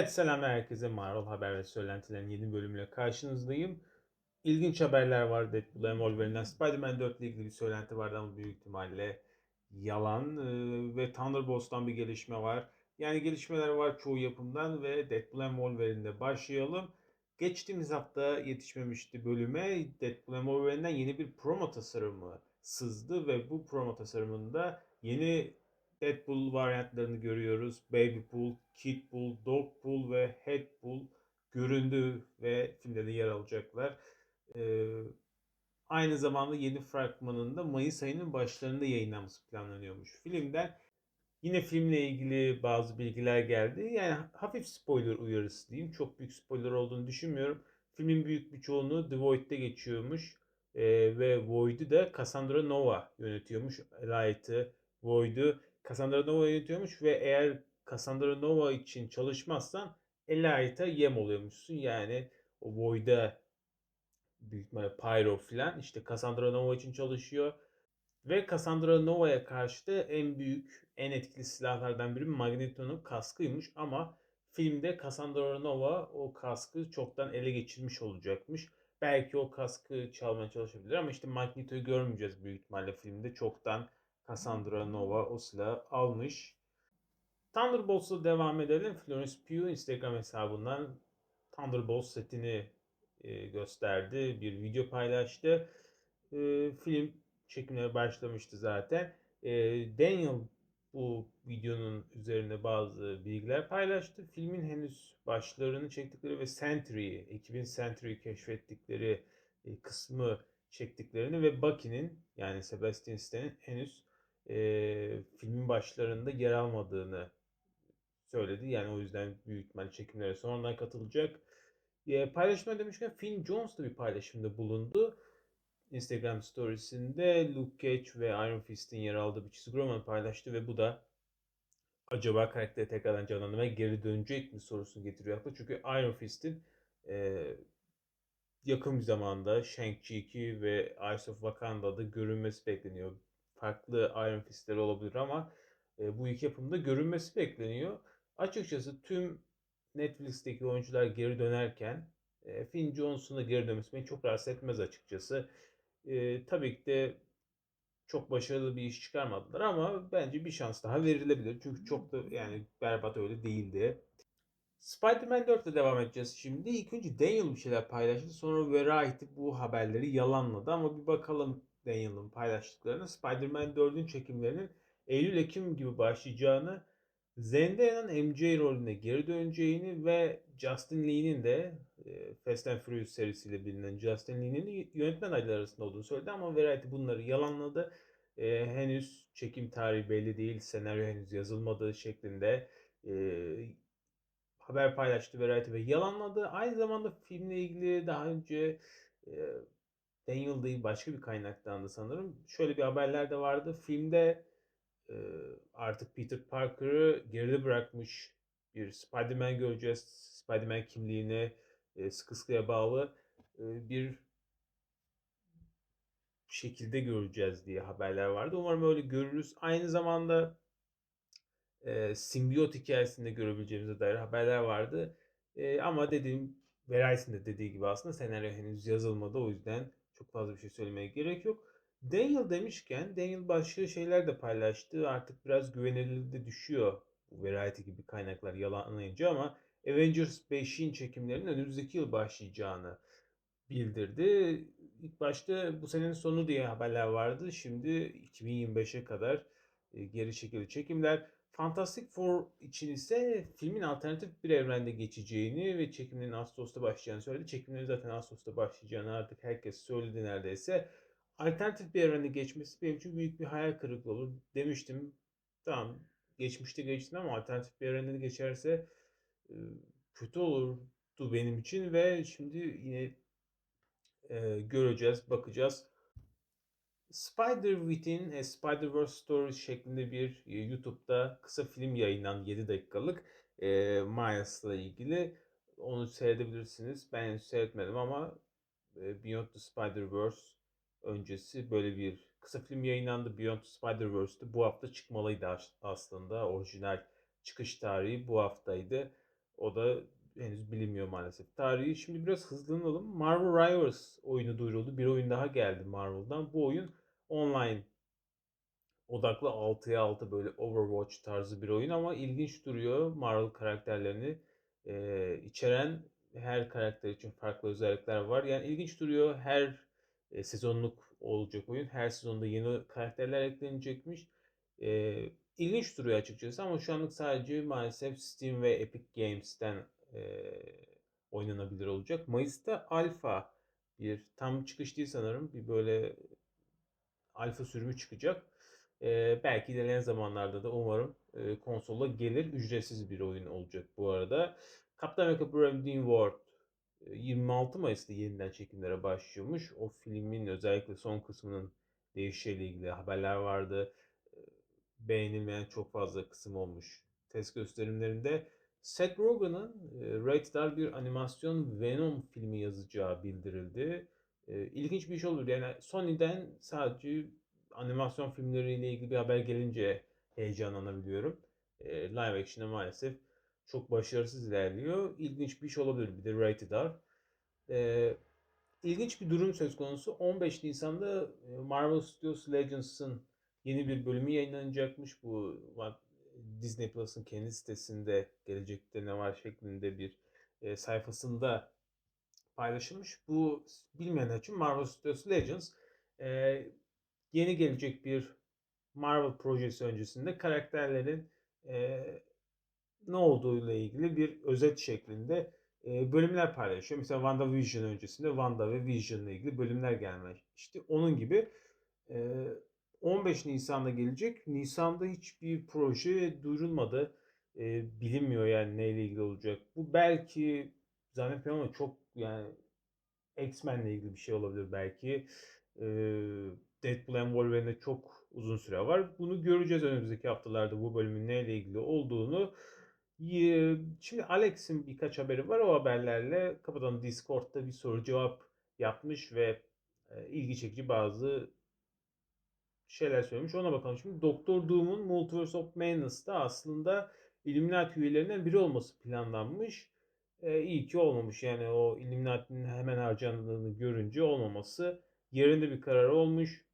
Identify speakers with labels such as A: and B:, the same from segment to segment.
A: Evet selam herkese Marvel Haber ve Söylentilerin yeni bölümüyle karşınızdayım. İlginç haberler var Deadpool ve Wolverine'den. Spider-Man 4 ile ilgili bir söylenti vardı ama büyük ihtimalle yalan. Ee, ve Thunderbolts'tan bir gelişme var. Yani gelişmeler var çoğu yapımdan ve Deadpool and Wolverine'de başlayalım. Geçtiğimiz hafta yetişmemişti bölüme. Deadpool and Wolverine'den yeni bir promo tasarımı sızdı ve bu promo tasarımında yeni Deadpool varyantlarını görüyoruz. Babypool, Kidpool, Dogpool ve Headpool göründü ve filmde de yer alacaklar. Ee, aynı zamanda yeni fragmanın da Mayıs ayının başlarında yayınlanması planlanıyormuş filmden. Yine filmle ilgili bazı bilgiler geldi. Yani hafif spoiler uyarısı diyeyim. Çok büyük spoiler olduğunu düşünmüyorum. Filmin büyük bir çoğunluğu The Void'de geçiyormuş. Ee, ve Void'u da Cassandra Nova yönetiyormuş. Light'ı, Void'u Cassandra Nova yönetiyormuş ve eğer Cassandra Nova için çalışmazsan Elite'a yem oluyormuşsun. Yani o Void'a büyük ihtimalle Pyro filan işte Cassandra Nova için çalışıyor. Ve Cassandra Nova'ya karşı da en büyük, en etkili silahlardan biri Magneto'nun kaskıymış ama filmde Cassandra Nova o kaskı çoktan ele geçirmiş olacakmış. Belki o kaskı çalmaya çalışabilir ama işte Magneto'yu görmeyeceğiz büyük ihtimalle filmde. Çoktan Cassandra Nova o silahı almış. Thunderbolts'la devam edelim. Florence Pugh Instagram hesabından Thunderbolts setini e, gösterdi. Bir video paylaştı. E, film çekimleri başlamıştı zaten. E, Daniel bu videonun üzerine bazı bilgiler paylaştı. Filmin henüz başlarını çektikleri ve Sentry'yi, ekibin Sentry'yi keşfettikleri e, kısmı çektiklerini ve Bucky'nin yani Sebastian Stan'in henüz e, filmin başlarında yer almadığını söyledi. Yani o yüzden büyük ihtimalle çekimlere sonradan katılacak. E, paylaşma demişken Finn Jones da bir paylaşımda bulundu. Instagram storiesinde Luke Cage ve Iron Fist'in yer aldığı bir çizgi roman paylaştı ve bu da acaba karakteri tekrardan canlandırmaya geri dönecek mi sorusunu getiriyor akla. Çünkü Iron Fist'in e, yakın bir zamanda Shang-Chi 2 ve Eyes of Wakanda'da görünmesi bekleniyor. Farklı Iron Fist'ler olabilir ama e, bu iki yapımda görünmesi bekleniyor. Açıkçası tüm Netflix'teki oyuncular geri dönerken e, Finn Jones'un da geri dönmesi beni çok rahatsız etmez açıkçası. E, tabii ki de çok başarılı bir iş çıkarmadılar ama bence bir şans daha verilebilir. Çünkü çok da yani berbat öyle değildi. Spider-Man 4 ile devam edeceğiz şimdi. İlk önce Daniel bir şeyler paylaştı. Sonra Variety bu haberleri yalanladı ama bir bakalım Daniel'ın paylaştıklarını. Spider-Man 4'ün çekimlerinin Eylül-Ekim gibi başlayacağını, Zendaya'nın MJ rolüne geri döneceğini ve Justin Lee'nin de e, Fast and Furious serisiyle bilinen Justin Lee'nin yönetmen adayları arasında olduğunu söyledi ama Variety bunları yalanladı. E, henüz çekim tarihi belli değil, senaryo henüz yazılmadığı şeklinde e, haber paylaştı Variety ve yalanladı. Aynı zamanda filmle ilgili daha önce e, Daniel değil başka bir kaynaktan da sanırım şöyle bir haberler de vardı. Filmde e, artık Peter Parker'ı geride bırakmış bir Spider-Man göreceğiz. Spider-Man kimliğine e, sıkı sıkıya bağlı e, bir şekilde göreceğiz diye haberler vardı. Umarım öyle görürüz. Aynı zamanda e, simbiyot hikayesinde görebileceğimize dair haberler vardı. E, ama dediğim Verai'sin de dediği gibi aslında senaryo henüz yazılmadı. O yüzden çok fazla bir şey söylemeye gerek yok. Daniel demişken Daniel başka şeyler de paylaştı. Artık biraz güvenilirliği de düşüyor bu Variety gibi kaynaklar yalanlayınca ama Avengers 5'in çekimlerinin önümüzdeki yıl başlayacağını bildirdi. İlk başta bu senenin sonu diye haberler vardı. Şimdi 2025'e kadar e, geri çekildi çekimler. Fantastic Four için ise filmin alternatif bir evrende geçeceğini ve çekimlerin Ağustos'ta başlayacağını söyledi. Çekimlerin zaten Ağustos'ta başlayacağını artık herkes söyledi neredeyse. Alternatif bir evrende geçmesi benim için büyük bir hayal kırıklığı olur. Demiştim tamam geçmişte geçti ama alternatif bir evrende de geçerse e, kötü olurdu benim için ve şimdi yine e, göreceğiz, bakacağız. Spider-Within A Spider-Verse Stories şeklinde bir e, YouTube'da kısa film yayınlandı 7 dakikalık e, Miles'la ilgili. Onu seyredebilirsiniz. Ben henüz seyretmedim ama e, Beyond the Spider-Verse öncesi böyle bir kısa film yayınlandı. Beyond the Spider-Verse'de bu hafta çıkmalıydı aslında. Orijinal çıkış tarihi bu haftaydı. O da henüz bilinmiyor maalesef. Tarihi şimdi biraz hızlanalım. Marvel Rivals oyunu duyuruldu. Bir oyun daha geldi Marvel'dan. Bu oyun online odaklı 6'ya 6 böyle Overwatch tarzı bir oyun ama ilginç duruyor. Marvel karakterlerini e, içeren her karakter için farklı özellikler var. Yani ilginç duruyor. Her e, sezonluk olacak oyun. Her sezonda yeni karakterler eklenecekmiş. E, ilginç duruyor açıkçası ama şu anlık sadece maalesef Steam ve Epic Games'ten e, oynanabilir olacak. Mayıs'ta alfa bir tam çıkış değil sanırım. Bir böyle alfa sürümü çıkacak. Ee, belki ilerleyen zamanlarda da umarım e, konsola gelir. Ücretsiz bir oyun olacak bu arada. Captain America Brave New World e, 26 Mayıs'ta yeniden çekimlere başlıyormuş. O filmin özellikle son kısmının değişeceğiyle ilgili haberler vardı. E, Beğenilmeyen çok fazla kısım olmuş test gösterimlerinde. Seth Rogen'ın e, rated bir animasyon Venom filmi yazacağı bildirildi. E, ilginç bir şey olur. Yani Sony'den sadece animasyon filmleriyle ilgili bir haber gelince heyecanlanabiliyorum. E, live action'a maalesef çok başarısız ilerliyor. İlginç bir iş olabilir. Bir de rated R. E, ilginç bir durum söz konusu. 15 Nisan'da Marvel Studios Legends'ın yeni bir bölümü yayınlanacakmış. Bu Disney Plus'ın kendi sitesinde gelecekte ne var şeklinde bir e, sayfasında paylaşılmış. Bu bilmeyenler için Marvel Studios Legends e, yeni gelecek bir Marvel projesi öncesinde karakterlerin e, ne olduğuyla ilgili bir özet şeklinde e, bölümler paylaşıyor. Mesela WandaVision öncesinde Wanda ve Vision ile ilgili bölümler gelmiş. İşte onun gibi e, 15 Nisan'da gelecek. Nisan'da hiçbir proje duyurulmadı. E, bilinmiyor yani neyle ilgili olacak. Bu belki zannetmiyorum ama çok yani X-Men'le ilgili bir şey olabilir belki. E, Deadpool and Wolverine'de çok uzun süre var. Bunu göreceğiz önümüzdeki haftalarda bu bölümün neyle ilgili olduğunu. Şimdi Alex'in birkaç haberi var. O haberlerle kapıdan Discord'da bir soru cevap yapmış ve ilgi çekici bazı şeyler söylemiş. Ona bakalım. Şimdi Doktor Doom'un Multiverse of Madness'ta aslında Illuminati üyelerinden biri olması planlanmış. E, iyi ki olmamış. Yani o Illuminati'nin hemen harcandığını görünce olmaması yerinde bir karar olmuş.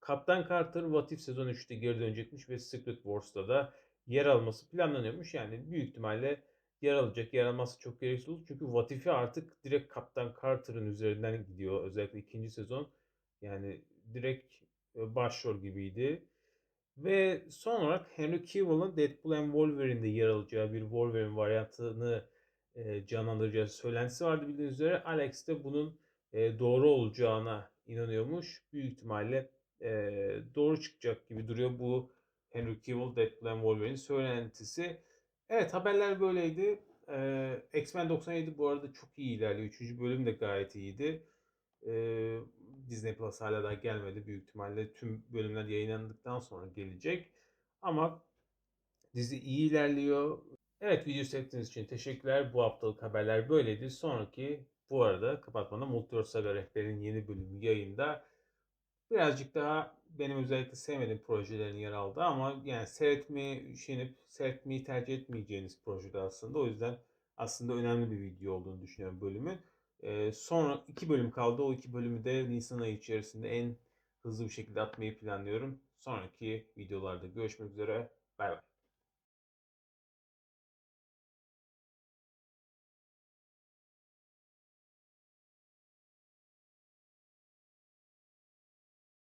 A: Kaptan Carter What If sezon 3'te geri dönecekmiş ve Secret Wars'ta da yer alması planlanıyormuş. Yani büyük ihtimalle yer alacak. Yer alması çok gereksiz olur. Çünkü What If'i artık direkt Kaptan Carter'ın üzerinden gidiyor. Özellikle ikinci sezon. Yani direkt e, başrol gibiydi. Ve son olarak Henry Cavill'ın Deadpool and Wolverine'de yer alacağı bir Wolverine varyantını e, canlandıracağı söylentisi vardı bildiğiniz üzere. Alex de bunun e, doğru olacağına inanıyormuş. Büyük ihtimalle e, doğru çıkacak gibi duruyor bu Henry Cavill Deadpool Wolverine söylentisi. Evet haberler böyleydi. E, X-Men 97 bu arada çok iyi ilerliyor. Üçüncü bölüm de gayet iyiydi. Ee, Disney Plus hala daha gelmedi. Büyük ihtimalle tüm bölümler yayınlandıktan sonra gelecek. Ama dizi iyi ilerliyor. Evet video seyrettiğiniz için teşekkürler. Bu haftalık haberler böyleydi. Sonraki bu arada kapatmadan Multiverse Saga Rehber'in yeni bölümü yayında. Birazcık daha benim özellikle sevmediğim projelerin yer aldı ama yani seyretmeyi üşenip seyretmeyi tercih etmeyeceğiniz projede aslında. O yüzden aslında önemli bir video olduğunu düşünüyorum bölümün. Ee, sonra iki bölüm kaldı. O iki bölümü de Nisan ayı içerisinde en hızlı bir şekilde atmayı planlıyorum. Sonraki videolarda görüşmek üzere. Bay bay.